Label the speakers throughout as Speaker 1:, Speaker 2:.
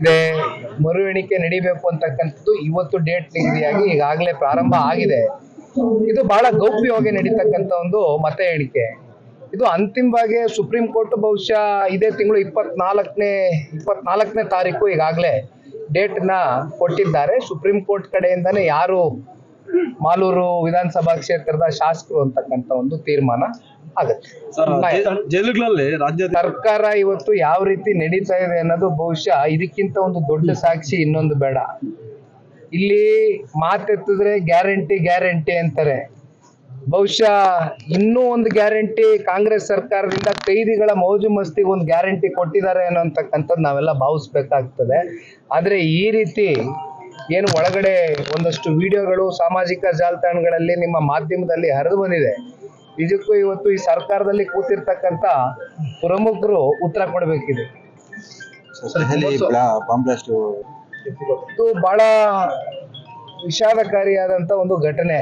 Speaker 1: ಇದೆ. ಮರು ಎಣಿಕೆ ನಡಿಬೇಕು ಅಂತಕ್ಕಂಥದ್ದು ಇವತ್ತು ಡೇಟ್ ನಿಗದಿಯಾಗಿ ಈಗಾಗಲೇ ಪ್ರಾರಂಭ ಆಗಿದೆ. ಇದು ಬಹಳ ಗೌಪ್ಯವಾಗಿ ನಡೀತಕ್ಕಂತ ಒಂದು ಮತ ಎಣಿಕೆ ಇದು ಅಂತಿಮವಾಗಿ ಸುಪ್ರೀಂ ಕೋರ್ಟ್ ಬಹುಶಃ ಇದೇ ತಿಂಗಳು ಇಪ್ಪತ್ನಾಲ್ಕನೇ ಇಪ್ಪತ್ನಾಲ್ಕನೇ ತಾರೀಕು ಈಗಾಗಲೇ ಡೇಟ್ನ ಕೊಟ್ಟಿದ್ದಾರೆ. ಸುಪ್ರೀಂ ಕೋರ್ಟ್ ಕಡೆಯಿಂದನೇ ಯಾರು ಮಾಲೂರು ವಿಧಾನಸಭಾ ಕ್ಷೇತ್ರದ ಶಾಸಕರು ಅಂತಕ್ಕಂಥ ಒಂದು ತೀರ್ಮಾನ ಆಗುತ್ತೆ.
Speaker 2: ಜೈಲುಗಳಲ್ಲಿ ರಾಜ್ಯ
Speaker 1: ಸರ್ಕಾರ ಇವತ್ತು ಯಾವ ರೀತಿ ನಡೀತಾ ಇದೆ ಅನ್ನೋದು ಬಹುಶಃ ಇದಕ್ಕಿಂತ ಒಂದು ದೊಡ್ಡ ಸಾಕ್ಷಿ ಇನ್ನೊಂದು ಬೇಡ. ಇಲ್ಲಿ ಮಾತೆತ್ತಿದ್ರೆ ಗ್ಯಾರಂಟಿ ಗ್ಯಾರಂಟಿ ಅಂತಾರೆ. ಬಹುಶಃ ಇನ್ನೂ ಒಂದು ಗ್ಯಾರಂಟಿ ಕಾಂಗ್ರೆಸ್ ಸರ್ಕಾರದಿಂದ ಕೈದಿಗಳ ಮೌಜು ಮಸ್ತಿಗೆ ಒಂದು ಗ್ಯಾರಂಟಿ ಕೊಟ್ಟಿದ್ದಾರೆ ಅನ್ನೋಂತಕ್ಕಂಥದ್ದು ನಾವೆಲ್ಲ ಭಾವಿಸ್ಬೇಕಾಗ್ತದೆ. ಆದರೆ ಈ ರೀತಿ ಏನು ಒಳಗಡೆ ಒಂದಷ್ಟು ವಿಡಿಯೋಗಳು ಸಾಮಾಜಿಕ ಜಾಲತಾಣಗಳಲ್ಲಿ ನಿಮ್ಮ ಮಾಧ್ಯಮದಲ್ಲಿ ಹರಿದು ಬಂದಿದೆ. ನಿಜಕ್ಕೂ ಇವತ್ತು ಈ ಸರ್ಕಾರದಲ್ಲಿ ಕೂತಿರ್ತಕ್ಕಂಥ ಪ್ರಮುಖರು ಉತ್ತರ ಕೊಡಬೇಕಿದೆ. ಇದು ಬಹಳ ವಿಷಾದಕಾರಿಯಾದಂಥ ಒಂದು ಘಟನೆ.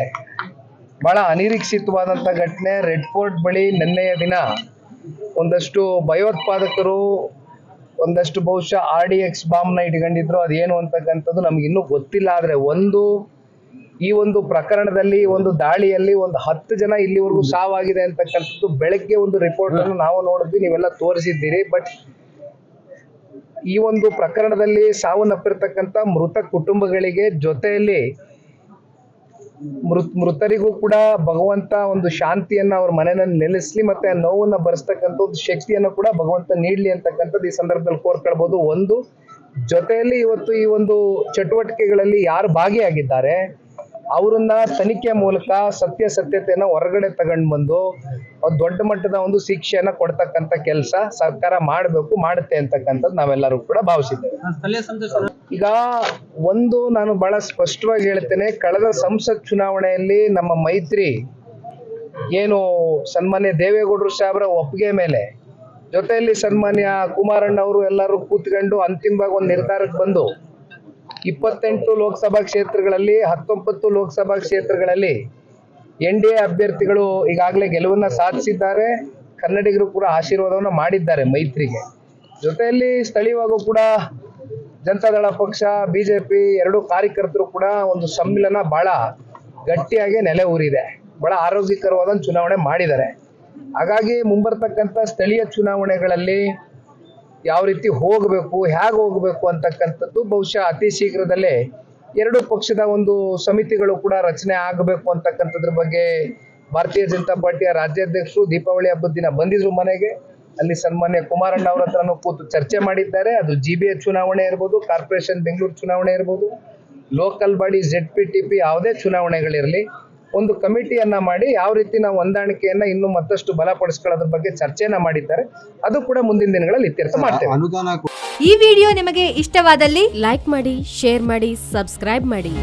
Speaker 1: ಬಹಳ ಅನಿರೀಕ್ಷಿತವಾದಂಥ ಘಟನೆ. ರೆಡ್ ಫೋರ್ಟ್ ಬಳಿ ನಿನ್ನೆಯ ದಿನ ಒಂದಷ್ಟು ಭಯೋತ್ಪಾದಕರು ಒಂದಷ್ಟು ಬಹುಶಃ ಆರ್ ಡಿ ಎಕ್ಸ್ ಬಾಂಬ್ನ ಇಟ್ಕೊಂಡಿದ್ರು, ಅದೇನು ಅಂತಕ್ಕಂಥದ್ದು ನಮ್ಗೆ ಇನ್ನೂ ಗೊತ್ತಿಲ್ಲ. ಆದರೆ ಒಂದು, ಈ ಒಂದು ಪ್ರಕರಣದಲ್ಲಿ, ಒಂದು ದಾಳಿಯಲ್ಲಿ ಒಂದು ಹತ್ತು ಜನ ಇಲ್ಲಿವರೆಗೂ ಸಾವಾಗಿದೆ ಅಂತಕ್ಕಂಥದ್ದು ಬೆಳಗ್ಗೆ ಒಂದು ರಿಪೋರ್ಟ್ ಅನ್ನು ನಾವು ನೋಡಿದ್ವಿ, ನೀವೆಲ್ಲ ತೋರಿಸಿದ್ದೀರಿ. ಬಟ್ ಈ ಒಂದು ಪ್ರಕರಣದಲ್ಲಿ ಸಾವನ್ನಪ್ಪಿರ್ತಕ್ಕಂಥ ಮೃತ ಕುಟುಂಬಗಳಿಗೆ ಜೊತೆಯಲ್ಲಿ ಮೃತ್ ಮೃತರಿಗೂ ಕೂಡ ಭಗವಂತ ಒಂದು ಶಾಂತಿಯನ್ನ ಅವ್ರ ಮನೆಯಲ್ಲಿ ನೆಲೆಸ್ಲಿ ಮತ್ತೆ ಆ ನೋವನ್ನ ಒಂದು ಶಕ್ತಿಯನ್ನು ಕೂಡ ಭಗವಂತ ನೀಡ್ಲಿ ಅಂತಕ್ಕಂಥದ್ದು ಈ ಸಂದರ್ಭದಲ್ಲಿ ಕೋರ್ಕೊಳ್ಬಹುದು ಒಂದು ಜೊತೆಯಲ್ಲಿ ಇವತ್ತು ಈ ಒಂದು ಚಟುವಟಿಕೆಗಳಲ್ಲಿ ಯಾರು ಭಾಗಿಯಾಗಿದ್ದಾರೆ ಅವರನ್ನ ತನಿಖೆ ಮೂಲಕ ಸತ್ಯ ಸತ್ಯತೆಯನ್ನು ಹೊರಗಡೆ ತಗೊಂಡು ಬಂದು ದೊಡ್ಡ ಮಟ್ಟದ ಒಂದು ಶಿಕ್ಷೆಯನ್ನ ಕೊಡ್ತಕ್ಕಂಥ ಕೆಲಸ ಸರ್ಕಾರ ಮಾಡಬೇಕು ಮಾಡುತ್ತೆ ಅಂತಕ್ಕಂಥದ್ದು ನಾವೆಲ್ಲರೂ ಕೂಡ ಭಾವಿಸಿದ್ದೇವೆ. ಈಗ ಒಂದು ನಾನು ಬಹಳ ಸ್ಪಷ್ಟವಾಗಿ ಹೇಳ್ತೇನೆ ಕಳೆದ ಸಂಸತ್ ಚುನಾವಣೆಯಲ್ಲಿ ನಮ್ಮ ಮೈತ್ರಿ ಏನು ಸನ್ಮಾನ್ಯ ದೇವೇಗೌಡರು ಸಾಹೇಬರ ಒಪ್ಪಿಗೆ ಮೇಲೆ ಜೊತೆಯಲ್ಲಿ ಸನ್ಮಾನ್ಯ ಕುಮಾರಣ್ಣ ಅವರು ಎಲ್ಲರೂ ಕೂತ್ಕೊಂಡು ಅಂತಿಮವಾಗಿ ಒಂದು ನಿರ್ಧಾರಕ್ಕೆ ಬಂದು ಇಪ್ಪತ್ತೆಂಟು ಲೋಕಸಭಾ ಕ್ಷೇತ್ರಗಳಲ್ಲಿ, ಹತ್ತೊಂಬತ್ತು ಲೋಕಸಭಾ ಕ್ಷೇತ್ರಗಳಲ್ಲಿ ಎನ್ ಡಿ ಎ ಅಭ್ಯರ್ಥಿಗಳು ಈಗಾಗಲೇ ಗೆಲುವನ್ನ ಸಾಧಿಸಿದ್ದಾರೆ. ಕನ್ನಡಿಗರು ಕೂಡ ಆಶೀರ್ವಾದವನ್ನು ಮಾಡಿದ್ದಾರೆ ಮೈತ್ರಿಗೆ. ಜೊತೆಯಲ್ಲಿ ಸ್ಥಳೀಯವಾಗೂ ಕೂಡ ಜನತಾದಳ ಪಕ್ಷ, ಬಿಜೆಪಿ ಎರಡು ಕಾರ್ಯಕರ್ತರು ಕೂಡ ಒಂದು ಸಮ್ಮಿಲನ ಬಹಳ ಗಟ್ಟಿಯಾಗಿ ನೆಲೆ ಊರಿದೆ. ಬಹಳ ಆರೋಗ್ಯಕರವಾದ ಚುನಾವಣೆ ಮಾಡಿದ್ದಾರೆ. ಹಾಗಾಗಿ ಮುಂಬರ್ತಕ್ಕಂಥ ಸ್ಥಳೀಯ ಚುನಾವಣೆಗಳಲ್ಲಿ ಯಾವ ರೀತಿ ಹೋಗಬೇಕು, ಹೇಗೆ ಹೋಗಬೇಕು ಅಂತಕ್ಕಂಥದ್ದು ಬಹುಶಃ ಅತಿ ಶೀಘ್ರದಲ್ಲೇ ಎರಡು ಪಕ್ಷದ ಒಂದು ಸಮಿತಿಗಳು ಕೂಡ ರಚನೆ ಆಗಬೇಕು ಅಂತಕ್ಕಂಥದ್ರ ಬಗ್ಗೆ ಭಾರತೀಯ ಜನತಾ ಪಾರ್ಟಿಯ ರಾಜ್ಯಾಧ್ಯಕ್ಷರು ದೀಪಾವಳಿ ಹಬ್ಬದ ದಿನ ಬಂದಿದ್ರು ಮನೆಗೆ. ಅಲ್ಲಿ ಸನ್ಮಾನ್ಯ ಕುಮಾರಣ್ಣ ಅವ್ರ ಹತ್ರನೂ ಕೂತು ಚರ್ಚೆ ಮಾಡಿದ್ದಾರೆ. ಅದು ಜಿ ಬಿ ಎ ಚುನಾವಣೆ ಇರ್ಬೋದು, ಕಾರ್ಪೊರೇಷನ್ ಬೆಂಗಳೂರು ಚುನಾವಣೆ ಇರ್ಬೋದು, local body Z P T P ಯಾವುದೇ ಚುನಾವಣೆಗಳಿರಲಿ. ಒಂದು ಕಮಿಟಿಯನ್ನ ಮಾಡಿ ಯಾವ ರೀತಿ ನಾವು ಹೊಂದಾಣಿಕೆಯನ್ನ ಇನ್ನೂ ಮತ್ತಷ್ಟು ಬಲಪಡಿಸ್ಕೊಳ್ಳೋದ್ರ ಬಗ್ಗೆ ಚರ್ಚೆಯನ್ನ ಮಾಡಿದ್ದಾರೆ. ಅದು ಕೂಡ ಮುಂದಿನ ದಿನಗಳಲ್ಲಿ ಇತ್ಯರ್ಥ ಮಾಡ್ತೇವೆ.
Speaker 3: ಅನುದಾನ
Speaker 4: ಈ ವಿಡಿಯೋ ನಿಮಗೆ ಇಷ್ಟವಾದಲ್ಲಿ ಲೈಕ್ ಮಾಡಿ ಶೇರ್ ಮಾಡಿ ಸಬ್ಸ್ಕ್ರೈಬ್ ಮಾಡಿ.